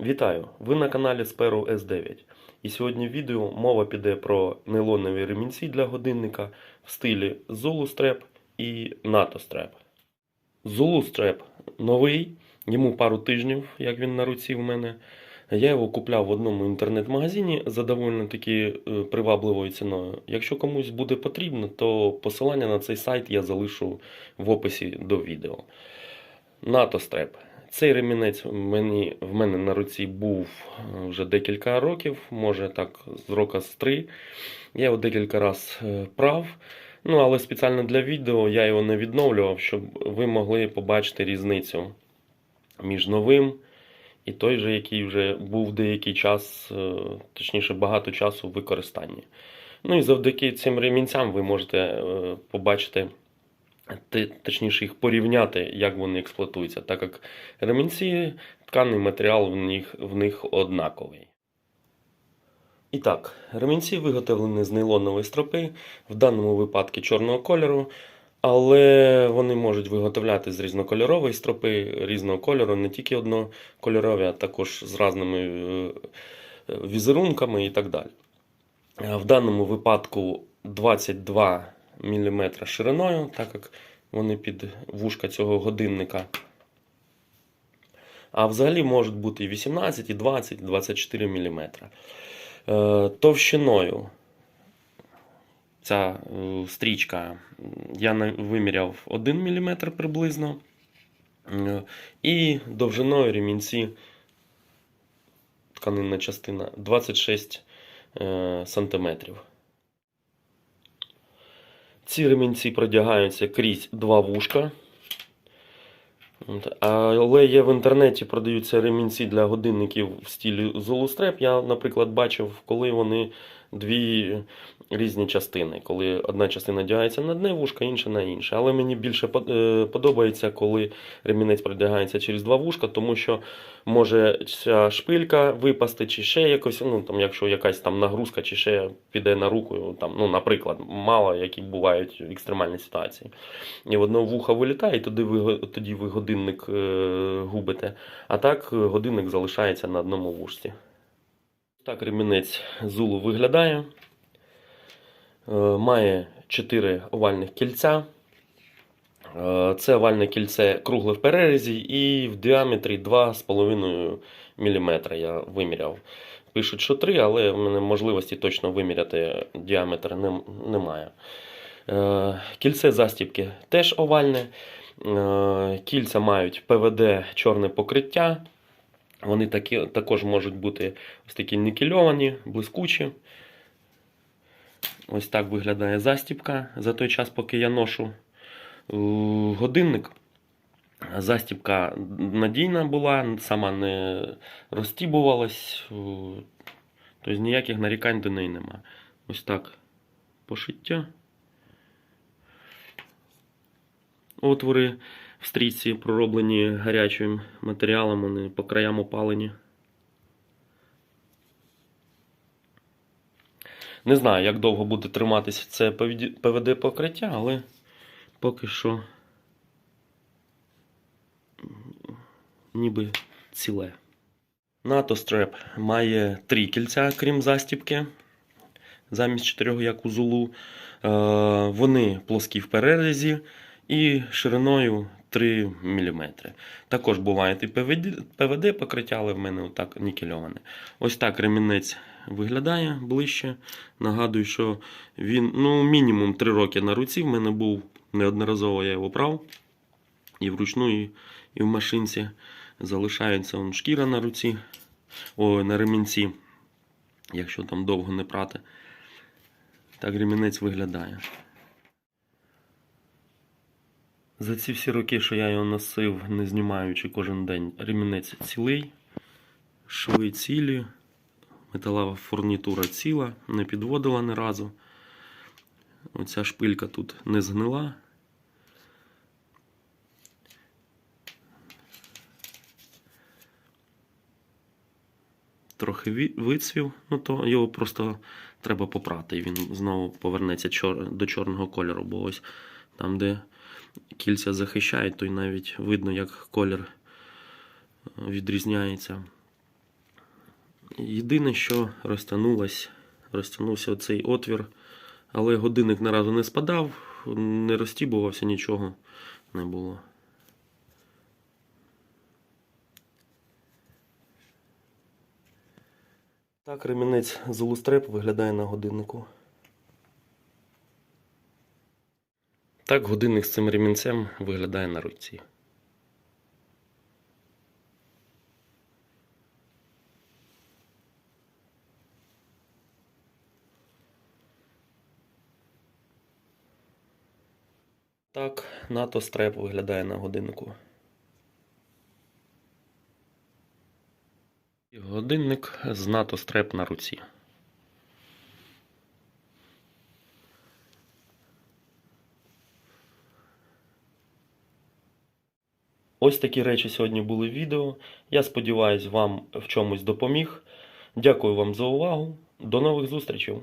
Вітаю! Ви на каналі Sparrow S9. І сьогодні в відео мова піде про нейлонові ремінці для годинника в стилі Zulu Strap і NATO Strap. Zulu Strap новий, йому пару тижнів, як він на руці в мене. Я його купляв в одному інтернет-магазині за доволі таки е, привабливою ціною. Якщо комусь буде потрібно, то посилання на цей сайт я залишу в описі до відео. НАТО Strap. Цей ремінець мені, в мене на руці був е, вже декілька років, може так, з рока з три. Я його декілька разів е, прав. Ну, але спеціально для відео я його не відновлював, щоб ви могли побачити різницю між новим і той же, який вже був деякий час, е, точніше багато часу в використанні. Ну і завдяки цим ремінцям ви можете побачити ти- точніше їх порівняти, як вони експлуатуються, так як ремінці, тканий матеріал в них, в них однаковий. І так, ремінці виготовлені з нейлонової стропи, в даному випадку чорного кольору, але вони можуть виготовляти з різнокольорової стропи, різного кольору, не тільки однокольорові, а також з різними е, е, візерунками і так далі. Е, В даному випадку 22 мм шириною, так як вони під вушка цього годинника. А взагалі можуть бути і 18, і 20, і 24 мм. Е, Товщиною ця е, стрічка я виміряв 1 мм приблизно. Е, І довжиною ремінці тканинна частина 26 е, сантиметрів. Ці ремінці продягаються крізь два вушка. Але є в інтернеті продаються ремінці для годинників в стилі Strap. Я, наприклад, бачив, коли вони дві різні частини. Коли одна частина одягається на одне вушко, інша на інше. Але мені більше е, подобається, коли ремінець продягається через два вушка, тому що може ця шпилька випасти, чи ще якось, ну там, якщо якась там нагрузка, чи ще піде на руку, там, ну, наприклад, мало які бувають екстремальні ситуації. І в одне вухо вилітає, і тоді ви, тоді ви годинник е, губите. А так е, годинник залишається на одному вушці. Так ремінець зулу виглядає. Е, Має 4 овальних кільця. Е, Це овальне кільце кругле в перерізі і в діаметрі 2,5 мм я виміряв. Пишуть, що 3, але в мене можливості точно виміряти діаметр немає. Е, Кільце застібки теж овальне. Кільця мають ПВД чорне покриття. Вони такі, також можуть бути ось такі нікельовані, блискучі. Ось так виглядає застібка. За той час, поки я ношу е, годинник. Застібка надійна була, сама не розтібувалась. е, Тобто ніяких нарікань до неї нема. Ось так пошиття. Отвори в стрічці пророблені гарячим матеріалом, вони по краям опалені. Не знаю, як довго буде триматися це ПВД покриття, але поки що ніби ціле. НАТО Strap має три кільця, крім застібки, замість чотирьох, як у Zulu. Е, Вони плоскі в перерізі і шириною 3 мм. Також буває і ПВД, покриття, але в мене отак нікельоване. Ось так ремінець виглядає ближче. Нагадую, що він ну, мінімум 3 роки на руці. В мене був неодноразово я його брав. І вручну, і, і в машинці залишається он, шкіра на руці, о, на ремінці, якщо там довго не прати. Так ремінець виглядає. За ці всі роки, що я його носив, не знімаючи кожен день, ремінець цілий, шви цілі, металева фурнітура ціла, не підводила ні разу. Оця шпилька тут не згнила. Трохи вицвів, ну то його просто треба попрати, і він знову повернеться до чорного кольору, бо ось там, де кільця захищають, то й навіть видно, як колір е, відрізняється. Єдине, що розтягнулось, розтягнувся оцей отвір, але годинник ні разу не спадав, не розтібувався, нічого не було. Так ремінець з Улустреп виглядає на годиннику. Так годинник з цим ремінцем виглядає на руці. Так, НАТО стреп виглядає на годиннику. І Годинник з НАТО стреп на руці. Ось такі речі сьогодні були в відео. Я сподіваюся, вам в чомусь допоміг. Дякую вам за увагу. До нових зустрічей!